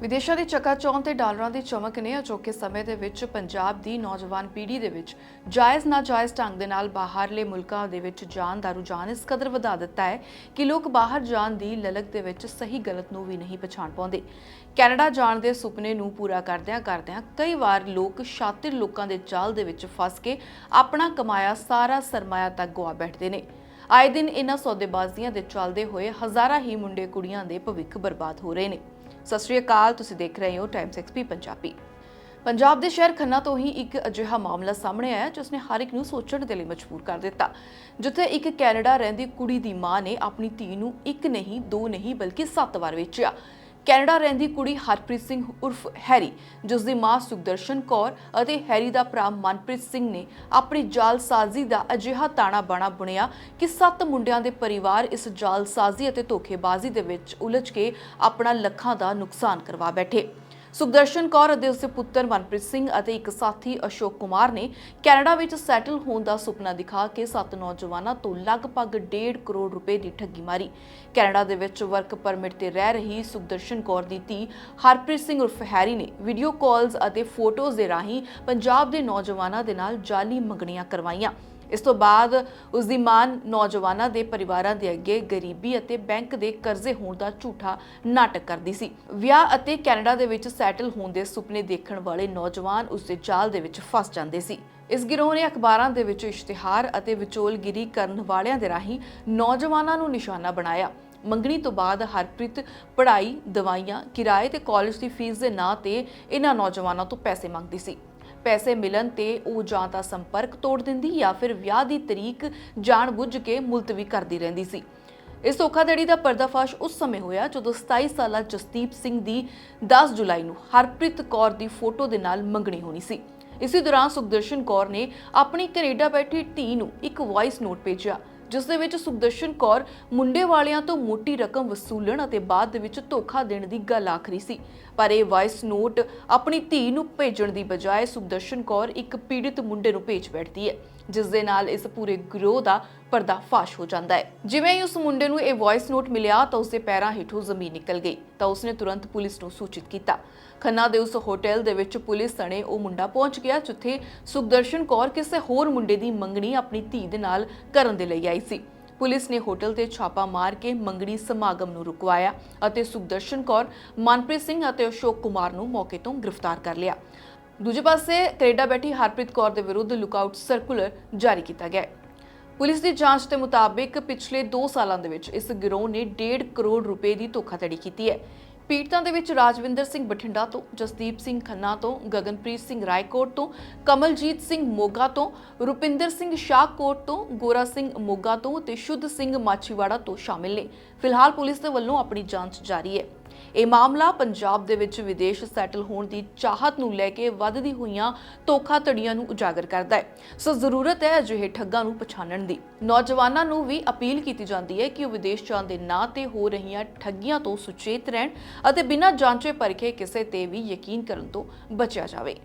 ਵਿਦੇਸ਼ਾਂ ਦੀ ਚਕਾਚੌਂਧ ਤੇ ਡਾਲਰਾਂ ਦੀ ਚਮਕ ਨੇ ਅਜੋਕੇ ਸਮੇਂ ਦੇ ਵਿੱਚ ਪੰਜਾਬ ਦੀ ਨੌਜਵਾਨ ਪੀੜ੍ਹੀ ਦੇ ਵਿੱਚ ਜਾਇਜ਼ ਨਾਜਾਇਜ਼ ਢੰਗ ਦੇ ਨਾਲ ਬਾਹਰਲੇ ਮੁਲਕਾਂ ਦੇ ਵਿੱਚ ਜਾਣ ਦਾ ਰੁਝਾਨ ਇਸ ਕਦਰ ਵਧਾ ਦਿੱਤਾ ਹੈ ਕਿ ਲੋਕ ਬਾਹਰ ਜਾਣ ਦੀ ਲਲਕ ਦੇ ਵਿੱਚ ਸਹੀ ਗਲਤ ਨੂੰ ਵੀ ਨਹੀਂ ਪਛਾਣ ਪਾਉਂਦੇ। ਕੈਨੇਡਾ ਜਾਣ ਦੇ ਸੁਪਨੇ ਨੂੰ ਪੂਰਾ ਕਰਦਿਆਂ ਕਰਦਿਆਂ ਕਈ ਵਾਰ ਲੋਕ ਸ਼ਾਤਿਰ ਲੋਕਾਂ ਦੇ ਜਾਲ ਦੇ ਵਿੱਚ ਫਸ ਕੇ ਆਪਣਾ ਕਮਾਇਆ ਸਾਰਾ ਸਰਮਾਇਆ ਤੱਕ ਗਵਾ ਬੈਠਦੇ ਨੇ। ਆਏ ਦਿਨ ਇਹਨਾਂ ਸੌਦੇਬਾਜ਼ੀਆਂ ਦੇ ਚੱਲਦੇ ਹੋਏ ਹਜ਼ਾਰਾਂ ਹੀ ਮੁੰਡੇ ਕੁੜੀਆਂ ਦੇ ਭਵਿੱਖ ਬਰਬਾਦ ਹੋ ਰਹੇ ਨੇ। ਸਤਿ ਸ਼੍ਰੀ ਅਕਾਲ, ਤੁਸੀਂ ਦੇਖ ਰਹੇ ਹੋ ਟਾਈਮਸ ਐਕਸਪੀ ਪੰਜਾਬੀ। ਪੰਜਾਬ ਦੇ ਸ਼ਹਿਰ ਖੰਨਾ ਤੋਂ ਹੀ ਇੱਕ ਅਜਿਹਾ ਮਾਮਲਾ ਸਾਹਮਣੇ ਆਇਆ, ਜਿਸ ਨੇ ਹਰ ਇੱਕ ਨੂੰ ਸੋਚਣ ਦੇ ਲਈ ਮਜਬੂਰ ਕਰ ਦਿੱਤਾ। ਜਿੱਥੇ ਇੱਕ ਕੈਨੇਡਾ ਰਹਿੰਦੀ ਕੁੜੀ ਦੀ ਮਾਂ ਨੇ ਆਪਣੀ ਧੀ ਨੂੰ ਇੱਕ ਨਹੀਂ, ਦੋ ਨਹੀਂ, ਬਲਕਿ ਸੱਤ ਵਾਰ ਵੇਚਿਆ। ਕੈਨੇਡਾ ਰਹਿੰਦੀ ਕੁੜੀ ਹਰਪ੍ਰੀਤ ਸਿੰਘ ਉਰਫ ਹੈਰੀ ਜਿਸ ਦੀ ਮਾਂ ਸੁਖਦਰਸ਼ਨ ਕੌਰ ਅਤੇ ਹੈਰੀ ਦਾ ਭਰਾ ਮਨਪ੍ਰੀਤ ਸਿੰਘ ਨੇ ਆਪਣੀ ਜਾਲਸਾਜ਼ੀ ਦਾ ਅਜਿਹਾ ਤਾਣਾ ਬਾਣਾ ਬੁਣਿਆ ਕਿ ਸੱਤ ਮੁੰਡਿਆਂ ਦੇ ਪਰਿਵਾਰ ਇਸ ਜਾਲਸਾਜ਼ੀ ਅਤੇ ਧੋਖੇਬਾਜ਼ੀ ਦੇ ਵਿੱਚ ਉਲਝ ਕੇ ਆਪਣਾ ਲੱਖਾਂ ਦਾ ਨੁਕਸਾਨ ਕਰਵਾ ਬੈਠੇ। ਸੁਖਦਰਸ਼ਨ ਕੌਰ ਅਤੇ ਉਸਦੇ ਪੁੱਤਰ ਮਨਪ੍ਰੀਤ ਸਿੰਘ ਅਤੇ ਇੱਕ ਸਾਥੀ ਅਸ਼ੋਕ ਕੁਮਾਰ ਨੇ ਕੈਨੇਡਾ ਵਿੱਚ ਸੈਟਲ ਹੋਣ ਦਾ ਸੁਪਨਾ ਦਿਖਾ ਕੇ ਸੱਤ ਨੌਜਵਾਨਾਂ ਤੋਂ ਲਗਭਗ 1.5 ਕਰੋੜ ਰੁਪਏ ਦੀ ਠੱਗੀ ਮਾਰੀ। ਕੈਨੇਡਾ ਦੇ ਵਿੱਚ ਵਰਕ ਪਰਮਿਟ ਤੇ ਰਹਿ ਰਹੀ ਸੁਖਦਰਸ਼ਨ ਕੌਰ ਦੀ ਧੀ ਹਰਪ੍ਰੀਤ ਸਿੰਘ ਉਰਫ ਹੈਰੀ ਨੇ ਵੀਡੀਓ ਕਾਲਸ ਅਤੇ ਫੋਟੋਜ਼ ਦੇ ਰਾਹੀਂ ਪੰਜਾਬ ਦੇ ਨੌਜਵਾਨਾਂ ਦੇ ਨਾਲ ਜਾਲੀ ਮੰਗਣੀਆਂ ਕਰਵਾਈਆਂ। ਇਸ ਤੋਂ ਬਾਅਦ ਉਸ ਦੀ ਮਾਂ ਨੌਜਵਾਨਾਂ ਦੇ ਪਰਿਵਾਰਾਂ ਦੇ ਅੱਗੇ ਗਰੀਬੀ ਅਤੇ ਬੈਂਕ ਦੇ ਕਰਜ਼ੇ ਹੋਣ ਦਾ ਝੂਠਾ ਨਾਟਕ ਕਰਦੀ ਸੀ। ਵਿਆਹ ਅਤੇ ਕੈਨੇਡਾ ਦੇ ਵਿੱਚ ਸੈਟਲ ਹੋਣ ਦੇ ਸੁਪਨੇ ਦੇਖਣ ਵਾਲੇ ਨੌਜਵਾਨ ਉਸ ਦੇ ਜਾਲ ਦੇ ਵਿੱਚ ਫਸ ਜਾਂਦੇ ਸੀ। ਇਸ ਗਿਰੋਹ ਨੇ ਅਖਬਾਰਾਂ ਦੇ ਵਿੱਚ ਇਸ਼ਤਿਹਾਰ ਅਤੇ ਵਿਚੋਲਗਿਰੀ ਕਰਨ ਵਾਲਿਆਂ ਦੇ ਰਾਹੀਂ ਨੌਜਵਾਨਾਂ ਨੂੰ ਨਿਸ਼ਾਨਾ ਬਣਾਇਆ। ਮੰਗਣੀ ਤੋਂ ਬਾਅਦ ਹਰਪ੍ਰੀਤ ਪੜ੍ਹਾਈ, ਦਵਾਈਆਂ, ਕਿਰਾਏ ਤੇ ਕਾਲਜ ਦੀ ਫੀਸ ਦੇ ਨਾਂ ਤੇ ਇਹਨਾਂ ਨੌਜਵਾਨਾਂ ਤੋਂ ਪੈਸੇ ਮੰਗਦੀ ਸੀ। ਪੈਸੇ ਮਿਲਣ ਤੇ ਉਹ ਜਾਂ ਤਾਂ ਸੰਪਰਕ ਤੋੜ ਦਿੰਦੀ ਜਾਂ ਫਿਰ ਵਿਆਹ ਦੀ ਤਰੀਕ ਜਾਣਬੁੱਝ ਕੇ ਮੁਲਤਵੀ ਕਰਦੀ ਰਹਿੰਦੀ ਸੀ। ਇਸ ਧੋਖਾਧੜੀ ਦਾ ਪਰਦਾਫਾਸ਼ ਉਸ ਸਮੇਂ ਹੋਇਆ ਜਦੋਂ 27 ਸਾਲਾ ਜਸਦੀਪ ਸਿੰਘ ਦੀ 10 ਜੁਲਾਈ ਨੂੰ ਹਰਪ੍ਰੀਤ ਕੌਰ ਦੀ ਫੋਟੋ ਦੇ ਨਾਲ ਮੰਗਣੀ ਹੋਣੀ ਸੀ। ਇਸੇ ਦੌਰਾਨ ਸੁਖਦਰਸ਼ਨ ਕੌਰ ਨੇ ਆਪਣੀ ਕੈਨੇਡਾ ਬੈਠੀ ਧੀ ਨੂੰ ਇੱਕ ਵੌਇਸ ਨੋਟ ਭੇਜਿਆ। ਜਿਸ ਦੇ ਵਿੱਚ ਸੁਖਦਰਸ਼ਨ ਕੌਰ ਮੁੰਡੇ ਵਾਲਿਆਂ ਤੋਂ ਮੋਟੀ ਰਕਮ ਵਸੂਲਣ ਅਤੇ ਬਾਅਦ ਦੇ ਵਿੱਚ ਧੋਖਾ ਦੇਣ ਦੀ ਗੱਲ ਆਖਰੀ ਸੀ। ਪਰ ਇਹ ਵਾਇਸ ਨੋਟ ਆਪਣੀ ਧੀ ਨੂੰ ਭੇਜਣ ਦੀ ਬਜਾਏ ਸੁਖਦਰਸ਼ਨ ਕੌਰ ਇੱਕ ਪੀੜਿਤ ਮੁੰਡੇ ਨੂੰ ਭੇਜ ਬੈਠਦੀ ਹੈ, ਜਿਸ ਦੇ ਨਾਲ ਇਸ ਪੂਰੇ ਗਿਰੋਹ ਦਾ ਪਰਦਾਫਾਸ਼ ਹੋ ਜਾਂਦਾ ਹੈ। ਜਿਵੇਂ ਹੀ ਉਸ ਮੁੰਡੇ ਨੂੰ ਇਹ ਵਾਇਸ ਨੋਟ ਮਿਲਿਆ ਤਾਂ ਉਸਦੇ ਪੈਰਾਂ ਹੇਠੋਂ ਜ਼ਮੀਨ ਨਿਕਲ ਗਈ, ਤਾਂ ਉਸਨੇ ਤੁਰੰਤ ਪੁਲਿਸ ਨੂੰ ਸੂਚਿਤ ਕੀਤਾ। ਖੰਨਾ ਦੇ ਉਸ ਹੋਟਲ ਦੇ ਵਿੱਚ ਪੁਲਿਸ ਸਣੇ ਉਹ ਮੁੰਡਾ ਪਹੁੰਚ ਗਿਆ, ਜਿੱਥੇ ਸੁਖਦਰਸ਼ਨ ਕੌਰ ਕਿਸੇ ਹੋਰ ਮੁੰਡੇ ਦੀ ਮੰਗਣੀ ਆਪਣੀ ਧੀ ਦੇ ਨਾਲ ਕਰਨ ਦੇ ਲਈ ਆਈ ਸੀ। ਪੁਲਿਸ ਨੇ ਹੋਟਲ ਤੇ ਛਾਪਾ ਮਾਰ ਕੇ ਮੰਗਣੀ ਸਮਾਗਮ ਨੂੰ ਰੁਕਵਾਇਆ ਅਤੇ ਸੁਖਦਰਸ਼ਨ ਕੌਰ, ਮਨਪ੍ਰੀਤ ਸਿੰਘ ਅਤੇ ਅਸ਼ੋਕ ਕੁਮਾਰ ਨੂੰ ਮੌਕੇ ਤੋਂ ਗ੍ਰਿਫਤਾਰ ਕਰ ਲਿਆ। ਦੂਜੇ ਪਾਸੇ ਕੈਨੇਡਾ ਬੈਠੀ ਹਰਪ੍ਰੀਤ ਕੌਰ ਦੇ ਵਿਰੁੱਧ ਲੁਕਆਊਟ ਸਰਕੂਲਰ ਜਾਰੀ ਕੀਤਾ ਗਿਆ ਹੈ। ਪੁਲਿਸ ਦੀ ਜਾਂਚ ਦੇ ਮੁਤਾਬਿਕ ਪਿਛਲੇ 2 ਸਾਲਾਂ ਦੇ ਵਿੱਚ ਇਸ ਗਿਰੋਹ ਨੇ 1.5 ਕਰੋੜ ਰੁਪਏ ਦੀ ਧੋਖਾਧੜੀ ਕੀਤੀ ਹੈ। ਪੀੜਤਾਂ ਦੇ ਵਿੱਚ ਰਾਜਵਿੰਦਰ ਸਿੰਘ ਬਠਿੰਡਾ ਤੋਂ, ਜਸਦੀਪ ਸਿੰਘ ਖੰਨਾ ਤੋਂ, ਗਗਨਪ੍ਰੀਤ ਸਿੰਘ ਰਾਏਕੋਟ ਤੋਂ, ਕਮਲਜੀਤ ਸਿੰਘ ਮੋਗਾ ਤੋਂ, ਰੁਪਿੰਦਰ ਸਿੰਘ ਸ਼ਾਹਕੋਟ ਤੋਂ, ਗੋਰਾ ਸਿੰਘ ਮੋਗਾ ਤੋਂ ਤੇ ਸ਼ੁੱਧ ਸਿੰਘ ਮਾਛੀਵਾੜਾ ਤੋਂ ਸ਼ਾਮਿਲ ਨੇ। ਫਿਲਹਾਲ ਪੁਲਿਸ ਦੇ ਵੱਲੋਂ ਆਪਣੀ ਜਾਂਚ ਜਾਰੀ ਹੈ। ਇਹ ਮਾਮਲਾ ਪੰਜਾਬ ਦੇ ਵਿੱਚ ਵਿਦੇਸ਼ ਸੈਟਲ ਹੋਣ ਦੀ ਚਾਹਤ ਨੂੰ ਲੈ ਕੇ ਵੱਧਦੀ ਹੋਈਆਂ ਧੋਖਾਧੜੀਆਂ ਨੂੰ ਉਜਾਗਰ ਕਰਦਾ ਹੈ। ਸੋ ਜ਼ਰੂਰਤ ਹੈ ਅਜਿਹੇ ਠੱਗਾਂ ਨੂੰ ਪਛਾਣਨ ਦੀ। ਨੌਜਵਾਨਾਂ ਨੂੰ ਵੀ ਅਪੀਲ ਕੀਤੀ ਜਾਂਦੀ ਹੈ ਕਿ ਉਹ ਵਿਦੇਸ਼ ਜਾਣ ਦੇ ਨਾਂ ਤੇ ਹੋ ਰਹੀਆਂ ਠੱਗੀਆਂ ਤੋਂ ਸੁਚੇਤ ਰਹਿਣ ਅਤੇ ਬਿਨਾਂ ਜਾਂਚੇ ਪਰਖੇ ਕਿਸੇ ਤੇ ਵੀ ਯਕੀਨ ਕਰਨ ਤੋਂ ਬਚਿਆ ਜਾਵੇ।